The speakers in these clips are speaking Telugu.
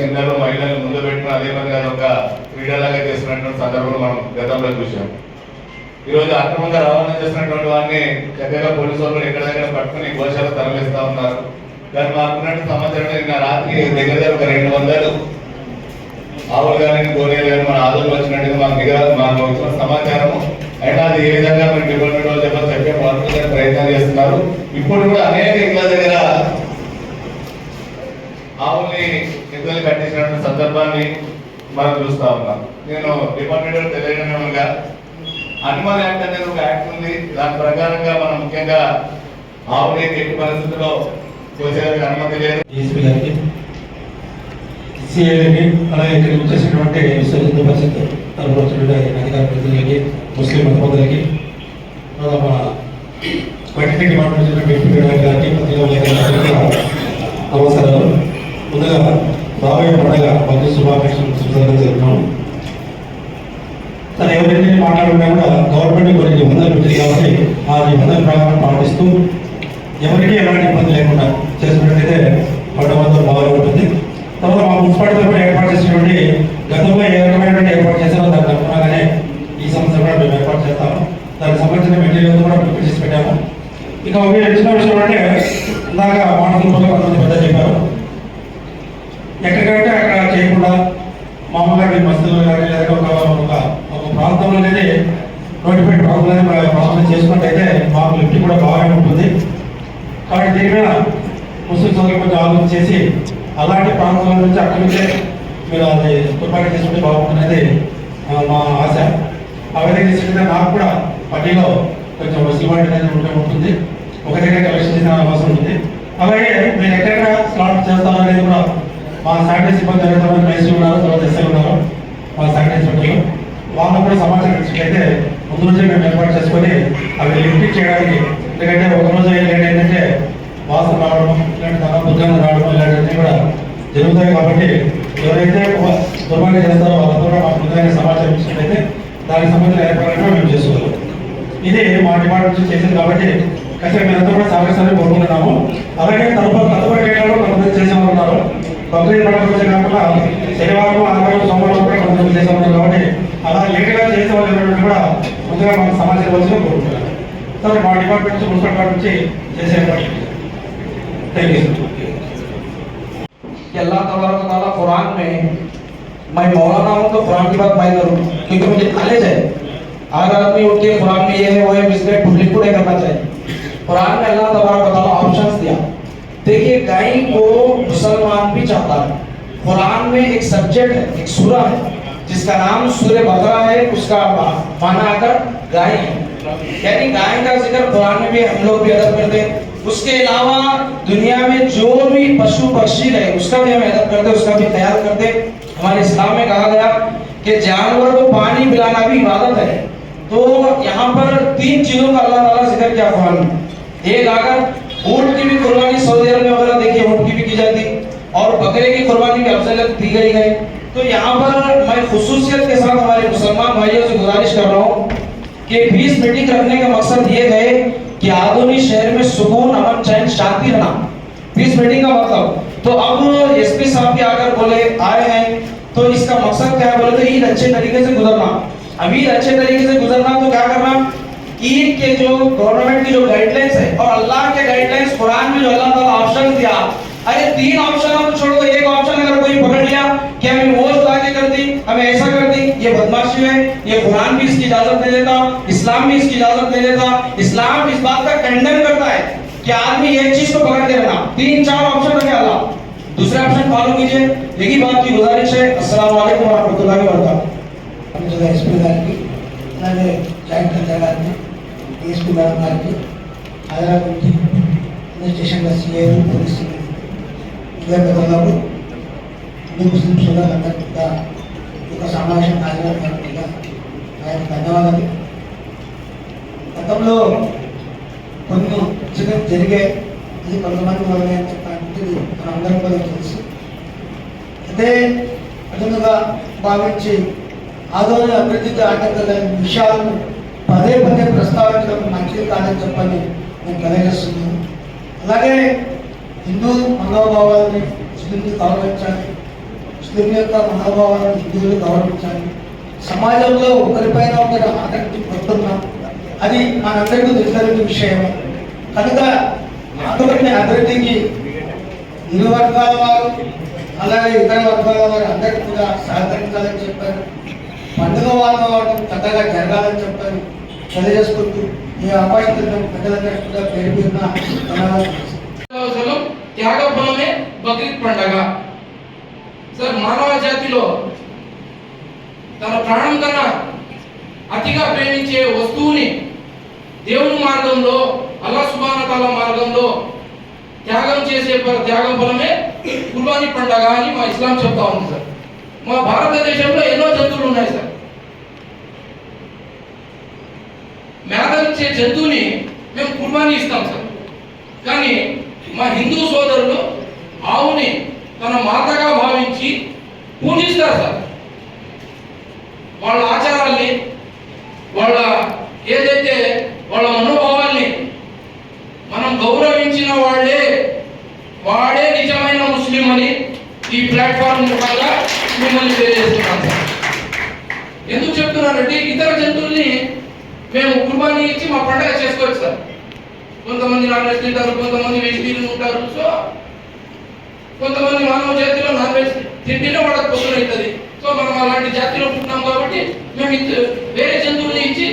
చిన్నలు మహిళలను ముందు పెట్టిన అదే విధంగా అది ఒక క్రీడలాగా చేస్తున్నటువంటి సందర్భం మనం గతంలో చూసాం ఈ రోజు అక్రమంగా రవాణా చేస్తున్నటువంటి వారిని చక్కగా పోలీసు వాళ్ళు ఎక్కడ దగ్గర పట్టుకుని గోశాల తరలిస్తా ఉన్నారు. కానీ మాకున్నట్టు సమాచారం నిన్న రాత్రి దగ్గర దగ్గర ఒక రెండు వందలు ఆవులు కానీ గోరేలు కానీ మన ఆదులు వచ్చినట్టుగా మాకు దగ్గర మాకు వచ్చిన సమాచారము. అయినా అది ఏ విధంగా మన డిపార్ట్మెంట్ వాళ్ళు చెప్పాలి చెప్పే మార్పులు ప్రయత్నం చేస్తున్నారు. ఇప్పుడు కూడా అనేక ఇళ్ళ దగ్గర ఆవుల్ని ఇద్దరు కట్టించిన సందర్భాన్ని మనం చూస్తా ఉన్నాం. నేను డిపార్ట్మెంట్ తెలియజేయడంగా అనిమల్ యాక్ట్ అనేది ఒక యాక్ట్ ఉంది. దాని ప్రకారంగా మనం ముఖ్యంగా ఆవుని ఎట్టి పరిస్థితుల్లో కోసేందుకు అనుమతి లేదు. డిఎస్పీ అలాగే వచ్చేసినటువంటి విశ్వ హిందూ పరిషత్ తరఫున వచ్చినటువంటి అధికార ప్రతినిధులకి ముస్లిం మతపతులకి మన గారికి నమస్కారాలు ముందుగా బాబాయ్ పండగ మంచి శుభాకాంక్షలు శుభాకాంక్షలు చెప్తున్నాను తను ఎవరైతే మాట్లాడుకున్నా కూడా గవర్నమెంట్ కొన్ని నిబంధనలు పెట్టింది కాబట్టి ఆ నిబంధనల ప్రకారం పాటిస్తూ ఎవరికి ఎలాంటి ఇబ్బంది లేకుండా చేసినట్టయితే పండుగతో బాగా ఉంటుంది తర్వాత మా మున్సిపాలిటీ కూడా ఏర్పాటు చేసినటువంటి గతంలో ఏ రకమైనటువంటి ఏర్పాటు చేశారో దానికి అనుకున్నాగానే ఈ సంవత్సరం కూడా మేము ఏర్పాటు చేస్తాము దానికి సంబంధించిన మెటీరియల్ కూడా ప్రిపేర్ చేసి పెట్టాము ఇక మీరు ఇచ్చిన విషయం అంటే ఇందాక మాటలు కొంతమంది పెద్ద చెప్పారు ఎక్కడికంటే అక్కడ చేయకుండా మామూలుగా మీ మస్తులు కానీ లేదా ఒక ఒక ఒక ప్రాంతంలో అనేది నోటిఫైడ్ ప్రాంతంలో ప్రాంతం చేసుకున్నట్టయితే మాకు లిఫ్ట్ కూడా బాగానే ఉంటుంది కాబట్టి దీని మీద ముస్లిం సోదరులు కొంచెం ఆలోచన చేసి అలాంటి ప్రాంతాల నుంచి అక్కడి నుంచే మీరు అది తుపాకీ చేసుకుంటే బాగుంటున్నది ఆ, మా ఆశ. ఆ విధంగా నాకు కూడా పట్టీలో కొంచెం వసూలుబాటు అనేది ఉంటే ఉంటుంది. ఒక దగ్గర కలెక్షన్ చేసిన అవకాశం ఉంది. అలాగే మీరు ఎక్కడెక్కడ స్లాట్ చేస్తామనేది అనేది కూడా మా శానిటైజ్ సిబ్బంది ఎవరైతే మేసి ఉన్నారు తర్వాత ఎస్ఐ ఉన్నారు మా శానిటైజ్ సిబ్బంది వాళ్ళు కూడా సమాచారం ఇచ్చినట్లయితే ముందు రోజే మేము ఏర్పాటు చేసుకొని అవి లిఫ్ట్ చేయడానికి ఎందుకంటే ఒక రోజు లేట్ ఏంటంటే వాసన రావడం ఇలాంటి తర్వాత దుర్గంధం రావడం ఇలాంటివన్నీ కూడా జరుగుతాయి కాబట్టి ఎవరైతే దుర్మార్గం చేస్తారో వాళ్ళతో కూడా మాకు ముందుగానే సమాచారం ఇచ్చినట్లయితే దానికి సంబంధించిన ఏర్పాట్లు మేము చేసుకోవాలి. ఇది మా డిపార్ట్మెంట్ నుంచి చేసింది కాబట్టి ఖచ్చితంగా మీరంతా కూడా సహకరిస్తారని కోరుకుంటున్నాము. అలాగే తదుపరి తదుపరి డేటాలో కొంతమంది చేసేవారు ఉన్నారు. బక్రీద్ పండుగ రోజే కాకుండా శనివారం ఆదివారం సోమవారం కూడా కొంతమంది చేసేవారు కాబట్టి అలా లేటుగా చేసే వాళ్ళు కూడా ముందుగా మాకు సమాచారం వచ్చి కోరుకుంటున్నాను. సరే మా డిపార్ట్మెంట్ నుంచి మున్సిపల్ డిపార్ట్మెంట్ నుంచి చేసే థ్యాంక్ యూ कि अल्लाह तबारक व तआला कुरान में, मैं मौलाना हूँ तो कुरान की बात मैं करूँ, क्योंकि मुझे नॉलेज है। अगर आदमी उठ के कुरान में ये है, वो है इसलिए पब्लिक को नहीं करना चाहिए। कुरान में अल्लाह तबारक व तआला ऑप्शंस दिया। देखिए, गाय को मुसलमान भी चाहता है। कुरान में एक सब्जेक्ट है, एक सूरा है, जिसका नाम सूर्य बकरा है, उसका माना आकर गाय। यानी गाय का ज़िक्र कुरान में भी हम लोग भी अदब करते हैं। उसके अलावा दुनिया में जो भी पशु पक्षी रहे, उसका भी हम अदब करते, उसका भी ख्याल करते। हमारे इस्लाम में कहा गया कि जानवर को पानी पिलाना भी इबादत है। तो यहाँ पर तीन चीज़ों का अल्लाह ताला ज़िक्र किया कुरान में। एक, अगर ऊँट की भी कुर्बानी सऊदी अरब में वगैरह देखिए, ऊँट की भी की जाती। और बकरे की कुर्बानी भी अफजलियत दी गई है। तो यहाँ पर मैं खसूसियत के साथ हमारे मुसलमान भाइयों से गुजारिश कर रहा हूँ कि 20 मीटिंग रखने का मकसद ये है कि आधुनिक शहर में सुकून, अमन, चैन, शांति रहना। 20 मीटिंग का मतलब। तो अब एसपी साहब भी आकर बोले, आए हैं। तो इसका मकसद क्या है? बोले तो ईद अच्छे तरीके से गुजरना। अब ईद अच्छे तरीके से गुजरना तो क्या करना? ईद के जो गवर्नमेंट की जो गाइडलाइंस है, और अल्लाह के गाइडलाइंस कुरान में जो अल्लाह ताला ऑप्शन दिया। अरे तीन ऑप्शन आप छोड़ो, एक ऑप्शन अगर कोई पकड़ लिया कि हमें वो आगे कर दी, हमें ऐसा कर दी, ये बदमाशी है, ये कुरान भी इसकी इजाज़त नहीं देता, इस्लाम भी इसकी इजाज़त नहीं देता, इस्लाम इस बात का खंडन करता है कि आदमी एक चीज़ को पकड़ के रखना तीन, चार ऑप्शन रखे अल्लाह। दूसरे ऑप्शन फॉलो कीजिए, यही बात की गुजारिश है। असल वरहमल वरक वबरकातुहू। जो है इसमें बात की मैंने जॉइन कर दिया बाद में इसमें मैडम की आगरा स्टेशन का सीए पुलिस जो है హిందూ ముస్లిం సోదరులందరికీ కూడా ఈ సమావేశం హాజరైనటువంటి ఆయన ధన్యవాదాలు. గతంలో కొన్ని ఇన్సిడెంట్ జరిగే ఇది కొంతమంది మొదలైన చెప్పాలంటే మన అందరం కూడా తెలుసు. అదే అదనుగా భావించి ఆదోళన అభివృద్ధికి ఆటంకమైన విషయాలను పదే పదే ప్రస్తావించడం మంచిది కాదని చెప్పని నేను తెలియజేస్తున్నాను. అలాగే హిందూ మనోభావాలని ముస్లింలు గౌరవించాలి ముస్లిం యొక్క మనోభావాలను గౌరవించాలి. సమాజంలో ఒకరిపైన ఒకరు ఆసక్తి పడుతున్నాం అది మనందరికీ తెలిసిన విషయం. కనుక అటువంటి అభివృద్ధికి ఇరు వర్గాల వారు అలాగే ఇతర వర్గాల వారు అందరికీ కూడా సహకరించాలని చెప్పారు. పండుగ వాతావరణం చక్కగా జరగాలని చెప్పారు. తెలియజేసుకుంటూ ఈ అవకాశం ప్రజలందరికీ కూడా పేరు పేరున అసలు త్యాగ ఫలమే బక్రీద్ పండగ. సార్ మానవ జాతిలో తన ప్రాణం కన్నా అతిగా ప్రేమించే వస్తువుని దేవుని మార్గంలో అల్లా సుబానతాల మార్గంలో త్యాగం చేసే ప- త్యాగం ఫలమే కుర్బానీ పండగ అని మా ఇస్లాం చెప్తా ఉంది సార్. మా భారతదేశంలో ఎన్నో జంతువులు ఉన్నాయి సార్. మేతనిచ్చే జంతువుని మేము కుర్బానీ ఇస్తాం సార్. కానీ మా హిందూ సోదరులు ఆవుని తన మాతగా భావించి పూజిస్తారు సార్. వాళ్ళ ఆచారాల్ని వాళ్ళ ఏదైతే వాళ్ళ మనోభావాల్ని మనం గౌరవించిన వాళ్ళే వాడే నిజమైన ముస్లిం అని ఈ ప్లాట్ఫామ్ ముఖంగా మిమ్మల్ని తెలియజేస్తున్నాను సార్. ఎందుకు చెప్తున్నానంటే ఇతర జంతువుల్ని మేము కుర్బానీ ఇచ్చి మా పండగ చేసుకోవచ్చు సార్. కొంతమంది నాన్ వెజ్ తింటారు కొంతమంది వెజిటేరియన్ ఉంటారు సో కొంతమంది మానవ జాతిలో నాన్ వెజ్ తిండిలో వాళ్ళకి పొద్దున అవుతుంది సో మనం అలాంటి జాతిలో పుట్టినాం కాబట్టి మేము వేరే జంతువుని ఇచ్చి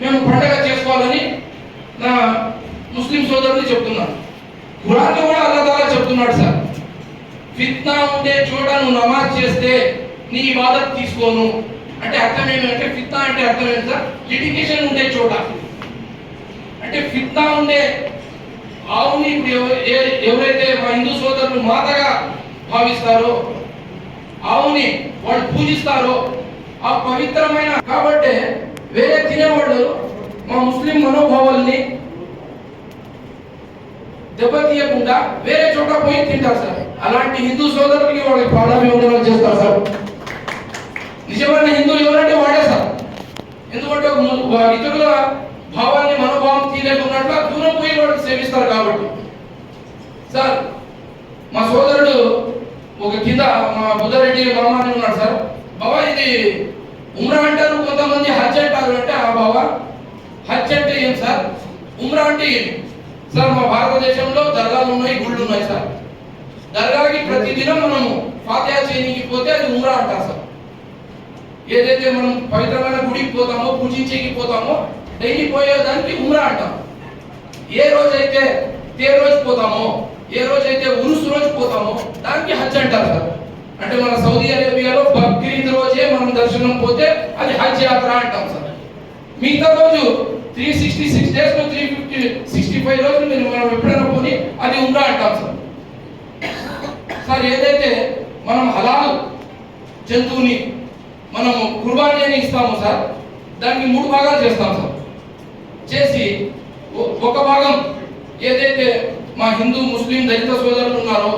మేము పండగ చేసుకోవాలని నా ముస్లిం సోదరులు చెప్తున్నాను ఖురాన్లో కూడా అల్లదాలా చెప్తున్నాడు సార్. ఫిత్నా ఉండే చోట నువ్వు నమాజ్ చేస్తే నీ ఇబాదత్ తీసుకోను. అంటే అర్థం ఏమంటే ఫిత్నా అంటే అర్థం ఏంటి సార్? లిటిగేషన్ ఉండే చోట. అంటే ఫిత్నా ఉండే ఆవుని ఇప్పుడు ఎవరైతే మా హిందూ సోదరులు మాతగా భావిస్తారో ఆవుని వాళ్ళు పూజిస్తారో ఆ పవిత్రమైన కాబట్టి వేరే తినేవాళ్ళు మా ముస్లిం మనోభావాల్ని దెబ్బతీయకుండా వేరే చోట పోయి తింటారు సార్. అలాంటి హిందూ సోదరులకి వాళ్ళకి ప్రాధాన్యం చేస్తారు సార్. నిజమైన హిందువులు ఎవరంటే వాడే సార్. ఎందుకంటే ఇతరుల భావాన్ని మనోభావం తీయలేకున్నట్లు దూరం పోయి వాళ్ళు కాబట్టి. సార్ మా సోదరుడు ఒక కింద మా బుధారెడ్డి బ్రహ్మాన్ని ఉన్నాడు సార్. బాబా ఇది ఉమ్రా అంటారు కొంతమంది హజ్ అంటారు అంటే ఆ బాబా హజ్ అంటే ఏం సార్? ఉమ్రా అంటే ఏం సార్ మా భారతదేశంలో దర్గాలు ఉన్నాయి గుళ్ళు ఉన్నాయి సార్. దర్గాకి ప్రతిదినం మనము ఫాతిహా చేయనీకి పోతే అది ఉమ్రా అంటారు సార్. ఏదైతే మనం పవిత్రమైన గుడికి పోతామో పూజించేకి పోతామో డైలీ పోయేదానికి ఉమ్రా అంటాం. ఏ రోజైతే ఏ రోజు పోతామో ఏ రోజైతే ఉరుసు రోజు పోతామో దానికి హజ్ అంటారు సార్ అంటే మన సౌదీ అరేబియాలో బక్రీద్ రోజే మనం దర్శనం పోతే అది హజ్ యాత్ర అంటాం సార్. మిగతా రోజు త్రీ సిక్స్టీ సిక్స్ డేస్లో త్రీ ఫిఫ్టీ సిక్స్టీ ఫైవ్ రోజులు మీరు మనం ఎప్పుడైనా పోని అది ఉమ్రా అంటాం సార్. సార్ ఏదైతే మనం హలాల్ జంతువుని మనము కుర్బానీ అని ఇస్తాము సార్ దానికి మూడు భాగాలు చేస్తాం సార్. చేసి ఒక భాగం ఏదైతే మా హిందూ ముస్లిం దళిత సోదరులు ఉన్నారో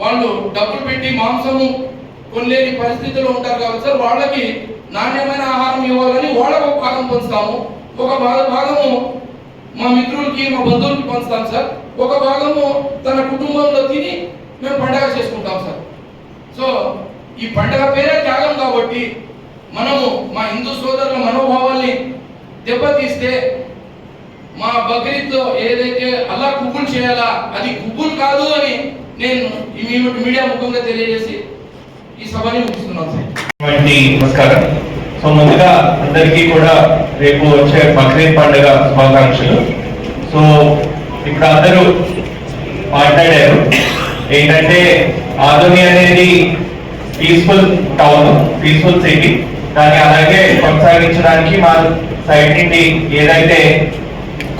వాళ్ళు డబ్బులు పెట్టి మాంసము కొనలేని పరిస్థితిలో ఉంటారు కాబట్టి సార్ వాళ్ళకి నాణ్యమైన ఆహారం ఇవ్వాలని వాళ్ళకు ఒక భాగం పంచుతాము. ఒక భాగము మా మిత్రులకి మా బంధువులకి పంచుతాం సార్. ఒక భాగము తన కుటుంబంలో తిని మేము పండగ చేసుకుంటాం సార్. సో ఈ పండగ పేరే త్యాగం కాబట్టి మనము మా హిందూ సోదరుల మనోభావాల్ని దెబ్బతీస్తే మా బక్రీద్ ఏదైతే అలా కుబుల్ చేయాలా అది కుబుల్ కాదు అని నేను ఈ మీడియా ముఖంగా తెలియజేసి ఈ సభని ముగిస్తున్నాను నమస్కారం. సో ముందుగా అందరికీ కూడా రేపు వచ్చే బక్రీద్ పండుగ శుభాకాంక్షలు. సో ఇప్పుడు అందరూ మాట్లాడారు. ఏంటంటే ఆధుని అనేది పీస్ఫుల్ టౌన్ పీస్ఫుల్ సిటీ దాన్ని అలాగే కొనసాగించడానికి మా సైడ్ నుండి ఏదైతే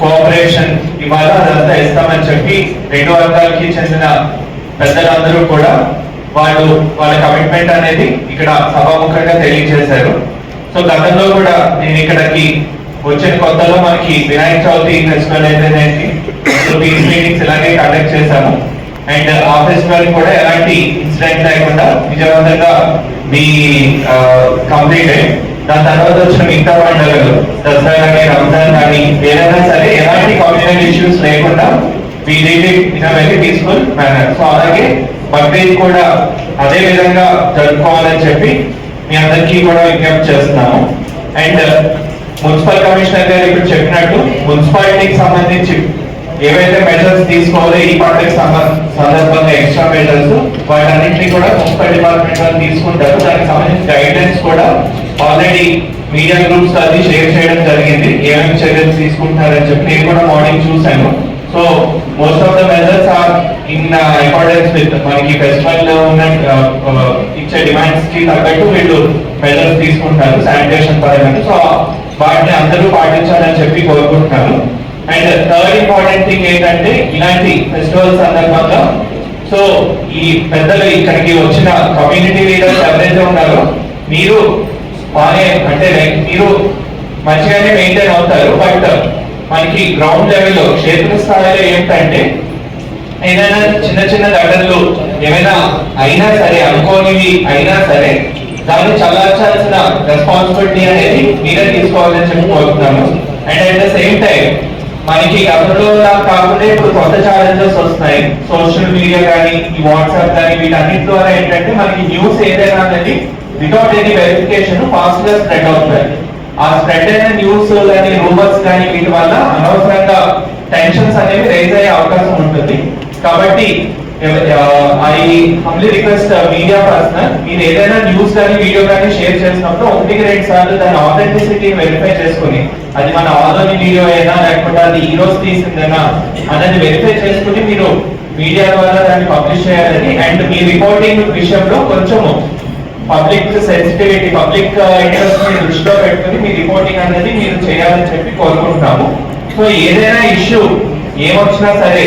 కోఆపరేషన్ ఇవాళ అదంతా ఇస్తామని చెప్పి రెండు వర్గాలకి చెందిన పెద్దలందరూ కూడా వాళ్ళు వాళ్ళ కమిట్మెంట్ అనేది ఇక్కడ సభాముఖంగా తెలియజేశారు. సో గతంలో కూడా నేను ఇక్కడికి వచ్చిన కొత్తలో మనకి వినాయక చవితి ఫెస్టివల్ ఏదైతే పీస్ మీటింగ్స్ ఇలాగే కండక్ట్ చేశాము. అండ్ ఆ ఫెస్టివల్ కూడా ఎలాంటి ఇన్సిడెంట్ లేకుండా విజయవంతంగా మీ కంప్లీట్ అయ్యి దాని తర్వాత వచ్చిన మిగతా పండుగలు దసరా కానీ రంజాన్ కానీ ఏదైనా సరే ఎలాంటి కమ్యూనల్ ఇష్యూస్ లేకుండా we did it సో అలాగే బక్రీద్ కూడా అదే విధంగా జరుపుకోవాలని చెప్పి మీ అందరికీ కూడా విజ్ఞప్తి చేస్తున్నాము. అండ్ మున్సిపల్ కమిషనర్ గారు ఇప్పుడు చెప్పినట్టు మున్సిపాలిటీకి సంబంధించి ఏవైతే మెజర్స్ తీసుకోవాలో ఈ పండుగ సందర్భంగా ఎక్స్ట్రా మెజర్స్ వాటన్నింటినీ కూడా మున్సిపల్ డిపార్ట్మెంట్ వాళ్ళు తీసుకుంటారు. దానికి సంబంధించిన గైడెన్స్ కూడా ఆల్రెడీ మీడియా గ్రూప్స్ అది షేర్ చేయడం జరిగింది. ఏమేమి చర్యలు తీసుకుంటారని చెప్పి నేను కూడా మార్నింగ్ చూశాను. So most of the measures are in accordance with మనకి ఫెస్టివల్లో ఉన్న uh, uh, ఇచ్చే డిమాండ్స్కి తగ్గట్టు వీళ్ళు మెజర్స్ తీసుకుంటారు శానిటేషన్ పరంగా సో వాటిని అందరూ పాటించాలని చెప్పి కోరుకుంటున్నాను. అండ్ థర్డ్ ఇంపార్టెంట్ థింగ్ ఏంటంటే ఇలాంటి ఫెస్టివల్ సందర్భంగా సో ఈ పెద్దలు ఇక్కడికి వచ్చిన కమ్యూనిటీ లీడర్స్ ఎవరైతే ఉన్నారో మీరు బాగానే అంటే లైక్ మీరు మంచిగానే మెయింటైన్ అవుతారు బట్ uh, మనకి గ్రౌండ్ లెవెల్లో క్షేత్ర స్థాయిలో ఏంటంటే ఏదైనా చిన్న చిన్న ఘటనలు ఏమైనా అయినా సరే అనుకోనివి అయినా సరే దాన్ని చల్లార్చాల్సిన రెస్పాన్సిబిలిటీ అనేది మీరే తీసుకోవాలని చెప్పి కోరుతున్నాను and at the same time మనకి గతంలో కాకుండా ఇప్పుడు కొత్త ఛాలెంజెస్ వస్తున్నాయి. సోషల్ మీడియా కానీ ఈ వాట్సాప్ కానీ వీటన్నిటి ద్వారా ఏంటంటే మనకి న్యూస్ ఏదైనా అనేది వితౌట్ ఎనీ వెరిఫికేషన్ ఫాస్ట్గా స్ప్రెడ్ అవుతాయి ఆ స్ప్రెడ్ అయిన న్యూస్ కానీ రూమర్స్ కానీ వీటి వల్ల అనవసరంగా టెన్షన్స్ అనేవి రైజ్ అయ్యే అవకాశం ఉంటుంది. కాబట్టి I humbly request media personnel మీరు ఏదైనా న్యూస్ కానీ వీడియో కానీ షేర్ చేసినప్పుడు ఒకటికి రెండు సార్లు దాని ఆథెంటిసిటీ వెరిఫై చేసుకుని అది మన ఆలోని వీడియో అయినా లేకపోతే అది ఈ రోజు తీసిందేనా అనేది వెరిఫై చేసుకుని మీరు మీడియా ద్వారా దాన్ని పబ్లిష్ చేయాలని అండ్ మీ రిపోర్టింగ్ విషయంలో కొంచెము పబ్లిక్ సెన్సిటివిటీ పబ్లిక్ ఇంట్రెస్ట్ని దృష్టిలో పెట్టుకుని మీ రిపోర్టింగ్ అనేది మీరు చేయాలని చెప్పి కోరుకుంటున్నాము. సో ఏదైనా ఇష్యూ ఏమొచ్చినా సరే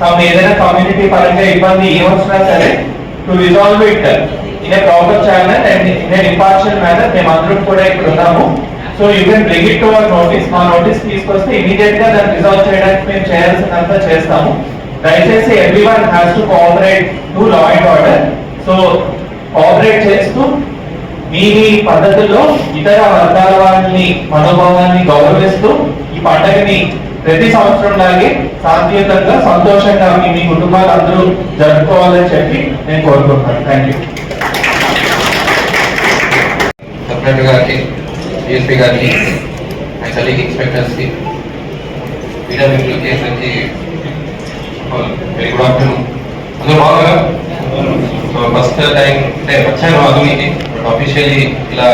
సమ్ ఏదైనా కమ్యూనిటీ పరంగా ఇబ్బంది ఏమొచ్చినా సరే to resolve it in a proper channel and in a impartial manner మేము కూడా ఇక్కడ ఉన్నాము. So you can bring it to our notice మా నోటీస్ తీసుకొస్తే ఇమీడియట్గా దాన్ని రిజాల్వ్ చేయడానికి మేము చేయాల్సినంత చేస్తాము. దయచేసి everyone has to cooperate to law and order so cooperate చేస్తూ మీ మీ పద్ధతుల్లో ఇతర వర్గాల వారిని మనోభావాన్ని గౌరవిస్తూ ఈ పండుగని ప్రతి సంవత్సరం లాగే శాంతియుతంగా సంతోషంగా మీ మీ కుటుంబాలు అందరూ జరుపుకోవాలని చెప్పి నేను కోరుకుంటున్నాను. థ్యాంక్ యూ గారికి డిఎస్పీ గారికి అండ్ కలీగ్ ఇన్స్పెక్టర్స్కి మీడియా మిత్రులకి వెరీ గుడ్ ఆఫ్టర్నూన్ అందరూ బాగున్నారా? అంటే వచ్చాను ఆధునికి అఫీషియల్లీ ఇలా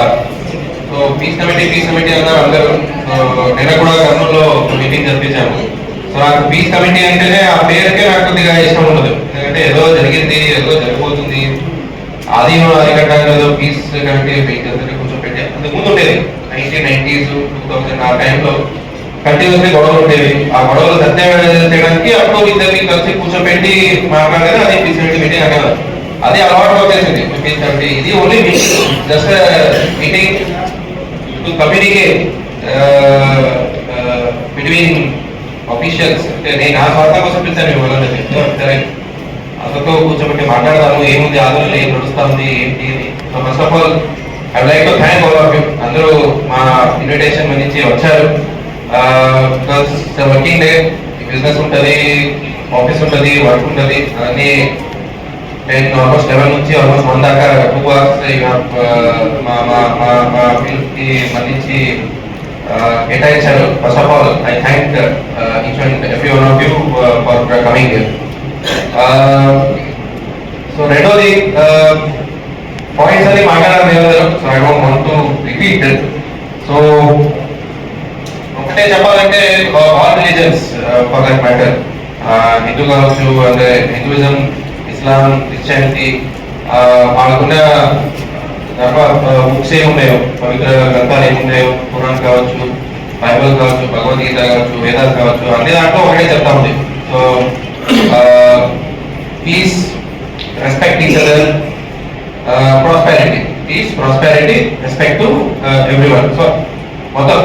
so peace committee peace committee అన్నారు అందరూ సో నిన్న కూడా కర్నూలులో మీటింగ్ జరిపించాము సో నాకు పీస్ కమిటీ అంటేనే ఆ పేరుకే నాకు కొద్దిగా ఇష్టం ఉండదు. ఎందుకంటే ఏదో జరిగింది ఏదో జరిగిపోతుంది. అది అరికట్టాలి ఏదో పీస్ కమిటీ మీకు కొంచెం పెట్టే అంతకు ముందు ఉండేది. నైన్టీన్ నైన్టీస్ టూ థౌసండ్ ఆ టైంలో కంటిన్యూస్లీ గొడవలు ఉండేవి. ఆ గొడవలు సత్యం చేయడానికి అప్పుడు ఇద్దరిని కలిసి కూర్చోబెట్టి మాట్లాడేది అది పీస్ కమిటీ మీటింగ్ అనేవారు అది అలవాటు వచ్చేసింది. కమిటీ ఇది only just meeting to communicate between officials నేను నా స్వార్థం కోసం పిలిచాను ఇవ్వాలని సరే. అతనితో కూర్చోబెట్టి మాట్లాడదాము ఏముంది ఆందోళన ఏం నడుస్తా ఉంది ఏంటి so first of all I like to thank all of you అందరూ మా ఇన్విటేషన్ నుంచి వచ్చారు. వర్కింగ్ డే బిజినెస్ ఉంటుంది ఆఫీస్ ఉంటుంది వర్క్ ఉంటుంది. అన్నీ నేను ఆల్మోస్ట్ లెవెన్ నుంచి ఆల్మోస్ట్ వన్ దాకా టూ అవర్స్ మా మా మా మా ఫీల్డ్కి మళ్ళించి కేటాయించారు first of all I thank each and every one of you for coming so రెండోది పాయింట్స్ అన్ని మాట్లాడాలి so I don't want to repeat so ఒకటే చెప్పాలంటే all religions for that matter Hindu కావచ్చు అంటే హిందూయిజం ఇస్లాం క్రిస్టియానిటీ వాళ్ళకున్న ధర్మ బుక్స్ ఏమున్నాయో పవిత్ర గ్రంథాలు ఏమున్నాయో పురాణం కావచ్చు బైబిల్ కావచ్చు భగవద్గీత కావచ్చు వేదాలు కావచ్చు అన్ని దాంట్లో ఒకటే చెప్తా ఉంది. So peace respect each other prosperity peace prosperity respect to every one so మొత్తం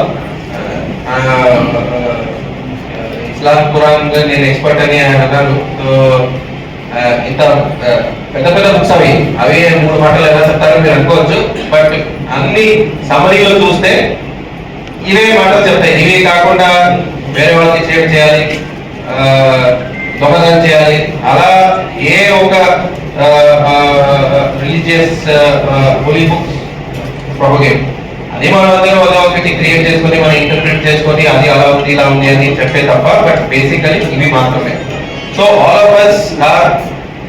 ఇస్లాం ఖురాన్ నేను ఎక్స్పర్ట్ అని ఆయన అన్నారు. సో ఇంత పెద్ద పెద్ద బుక్స్ అవి. అవి మూడు మాటలు ఎలా చెప్తారని మీరు అనుకోవచ్చు. బట్ అన్ని సమరీలు చూస్తే ఇవే మాటలు చెప్తాయి. ఇవి కాకుండా వేరే వాళ్ళకి సేవ్ చేయాలి ఆ, దొంగతనం చేయాలి. అలా ఏ ఒక రిలీజియస్ హోలీ బుక్స్ ప్రొపగేట్ అది మనం అందరం అలా ఒకటి క్రియేట్ చేసుకొని మనం ఇంటర్ప్రిట్ చేసుకొని అది అలా ఉంది ఇలా ఉంది అని చెప్పే తప్ప బట్ బేసికలీ ఇవి మాత్రమే. So all of us are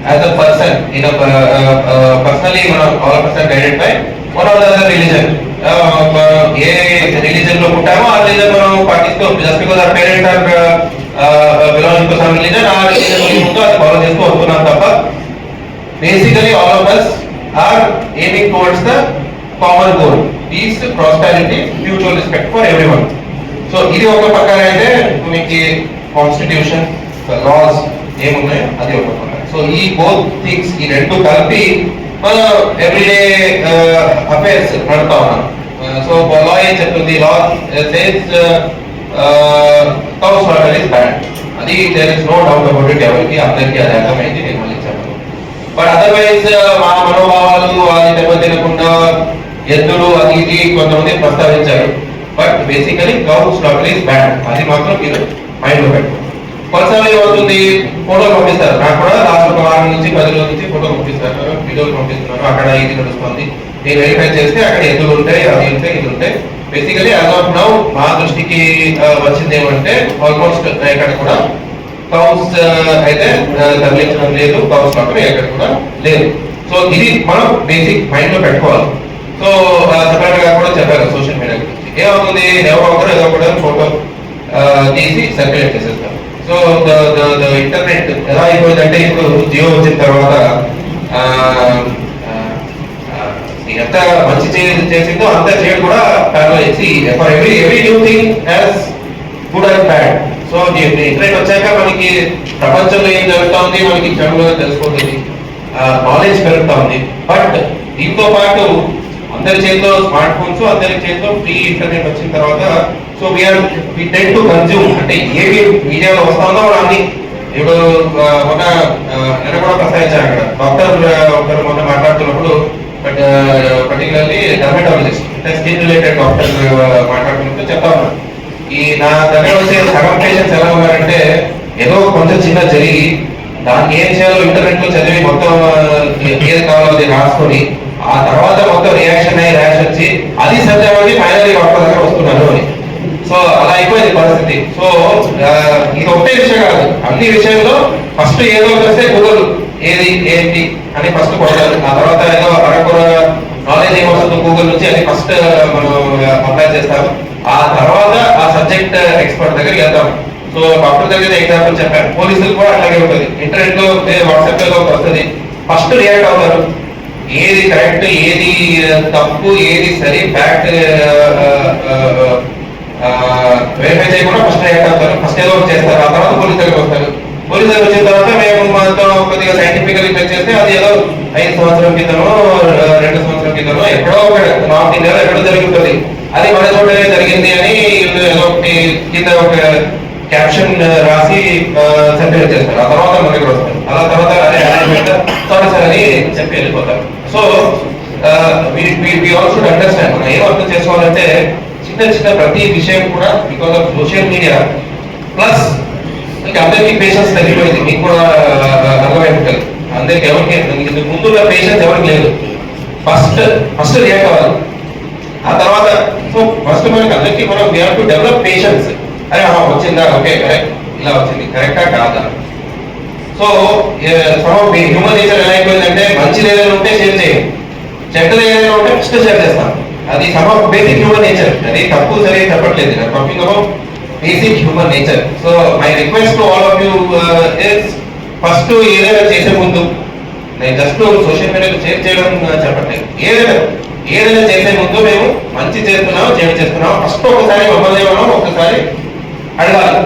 as a person in personally మనం all of us are guided by one of the other religion ఏ రిలీజన్లో పుట్టామో ఆ రిలీజన్ మనం పాటిస్తూ just because our parents are belonging to some religion ఆ రిలీజన్ ఉందో అది ఫాలో చేస్తూ వస్తున్నాం తప్ప basically all of us are aiming towards the common goal peace prosperity mutual respect for everyone. So ఇది ఒక పక్కన అయితే మీకు కాన్స్టిట్యూషన్ లాస్ ఏమున్నాయో అది ఒక పక్కన సో ఈ బోత్ థింగ్స్ ఈ రెండు కలిపి మనం ఎవ్రీడే అఫైర్స్ నడుపుతా ఉన్నాం. Uh, సో లా ఏం చెప్తుంది? Law says cow water is bad అది there is no doubt about it ఎవరికి అందరికీ అది అర్థమైంది. నేను మళ్ళీ చెప్పను. బట్ అదర్వైజ్ మా మనోభావాలు అది దెబ్బతినకుండా ఎద్దులు అది ఇది కొంతమంది ప్రస్తావించారు. But basically cow slaughter is bad అది మాత్రం మీరు మైండ్లో పెట్టుకోండి. పర్సనల్ ఏమవుతుంది ఫోటోలు పంపిస్తారు. నాకు కూడా లాస్ట్ ఒక వారం నుంచి పది రోజుల నుంచి ఫోటో పంపిస్తారు. వీడియోలు పంపిస్తున్నారు. అక్కడ ఇది నడుస్తుంది. నేను వెరిఫై చేస్తే అక్కడ ఎద్దులు ఉంటాయి అది ఉంటాయి ఇది ఉంటాయి. బేసికలీ యాజ్ ఆఫ్ నౌ మా దృష్టికి వచ్చింది ఏమంటే ఆల్మోస్ట్ ఇక్కడ కూడా కౌన్స్ అయితే తరలించడం లేదు. కౌన్స్ మాత్రం ఎక్కడ కూడా లేదు. సో ఇది మనం బేసిక్ మైండ్లో పెట్టుకోవాలి. సో సెపరేట్గా కూడా చెప్పారు సోషల్ మీడియా గురించి. ఏమవుతుంది? ఎవరో ఒకరు ఏదో ఒకటి ఫోటో తీసి సర్క్యులేట్ చేసేస్తారు. సో ఇంటర్నెట్ ఎలా అయిపోయిందంటే ఇప్పుడు జియో వచ్చిన తర్వాత ఎంత మంచి చేసిందో అంత చేయడం కూడా for every every new thing as good and bad so internet వచ్చాక మనకి ప్రపంచంలో ఏం జరుగుతుంది మనకి చెడులో తెలుసుకుంటుంది నాలెడ్జ్ పెరుగుతా ఉంది. బట్ దీంతో పాటు అందరి చేతిలో స్మార్ట్ ఫోన్స్ అందరి చేతిలో ఫ్రీ ఇంటర్నెట్ వచ్చిన తర్వాత so we're we tend to consume అంటే ఏవి మీడియాలో వస్తుందో మనం అన్ని ఇప్పుడు మొన్న నిన్న కూడా ప్రస్తావించారు అక్కడ. డాక్టర్ ఒకరు మొన్న మాట్లాడుతున్నప్పుడు బట్ పర్టికులర్లీ డర్మటాలజిస్ట్ అంటే స్కిన్ రిలేటెడ్ డాక్టర్ మాట్లాడుతున్నప్పుడు చెప్తా ఈ నా దగ్గర వచ్చే సగం పేషెంట్స్ ఎలా ఉన్నారంటే ఏదో కొంచెం చిన్న జరిగి దానికి ఏం చేయాలో ఇంటర్నెట్లో చదివి మొత్తం ఏది కావాలో అది రాసుకొని ఆ తర్వాత మొత్తం రియాక్షన్ అయ్యి ర్యాష్ వచ్చి అది సత్యమని ఫైనల్ డాక్టర్ దగ్గర వస్తున్నారు అని. సో అలా అయిపోయింది పరిస్థితి. సో ఇది ఒకటే విషయం కాదు. అన్ని విషయంలో ఫస్ట్ ఏదో వస్తే గూగుల్ ఏది ఏంటి అని ఫస్ట్ కొట్టాలి. ఆ తర్వాత ఏదో అరకొర నాలెడ్జ్ ఏమొస్తుందో గూగుల్ నుంచి అది ఫస్ట్ మనం అప్లై చేస్తాం ఆ తర్వాత ఆ సబ్జెక్ట్ ఎక్స్పర్ట్ దగ్గరికి వెళ్తాం సో డాక్టర్ దగ్గర ఎగ్జాంపుల్ చెప్పాను. పోలీసులు కూడా అట్లాగే ఉంటుంది. ఇంటర్నెట్లో వాట్సాప్లో వస్తుంది. ఫస్ట్ రియాక్ట్ అవుతారు. ఏది కరెక్ట్ ఏది తప్పు ఏది సరి ఫ్యాక్ట్ వెరిఫై చేయకుండా ఫస్ట్ రియాక్ట్ అవుతారు ఫస్ట్ ఏదో ఒకటి చేస్తారు. ఆ తర్వాత పోలీస్ దగ్గరికి వస్తారు. పోలీస్ దగ్గర వచ్చిన తర్వాత మేము మాతో కొద్దిగా సైంటిఫికల్ చెక్ చేస్తే అది ఏదో ఐదు సంవత్సరం కిందనో రెండు సంవత్సరం కిందనో ఎక్కడో ఒక నార్త్ ఇండియాలో ఎక్కడో జరుగుతుంది. అది మన చోటనే జరిగింది అని ఏదో ఒకటి కింద ఒక క్యాప్షన్ రాసి సర్టిఫికేట్ చేస్తారు. ఆ తర్వాత మన దగ్గర వస్తారు. అలా తర్వాత అదే సారీ సార్ అని చెప్పి వెళ్ళిపోతారు. సో వి ఆల్సో అండర్స్టాండ్ మనం ఏం అర్థం చేసుకోవాలంటే చిన్న చిన్న ప్రతి విషయం కూడా because of social media plus అందరికీ పేషెన్స్ తగ్గిపోయింది. మీకు కూడా అర్థమైపోతుంది. ఉంటుంది అందరికి ఎవరికి ఇంతకు ముందున్న పేషెన్స్ ఎవరికి లేదు. ఫస్ట్ ఫస్ట్ రియాక్ట్ అవ్వాలి. ఆ తర్వాత సో ఫస్ట్ మనకి అందరికీ మనం వీ టు డెవలప్ పేషెన్స్ అరే వచ్చిందా? ఓకే కరెక్ట్ ఇలా వచ్చింది. కరెక్టా కాదా? సో హ్యూమన్ నేచర్ ఎలా అయిపోయిందంటే మంచి ఏదైనా ఉంటే షేర్ చేయండి. చెడ్డది ఏదైనా ఉంటే ఫస్ట్ షేర్ చేస్తాను అది some of basic human nature అది తప్పు సరే చెప్పట్లేదు నేను talking about basic human nature so my request to all of you is first ఏదైనా చేసే ముందు నేను జస్ట్ సోషల్ మీడియాలో షేర్ చేయడం uh, చెప్పట్లేదు. ఏదైనా ఏదైనా చేసే ముందు మేము మంచి చేస్తున్నాం చెడు చేస్తున్నాం. ఫస్ట్ ఒకసారి మమ్మల్ని మనం ఒకసారి అడగాలి.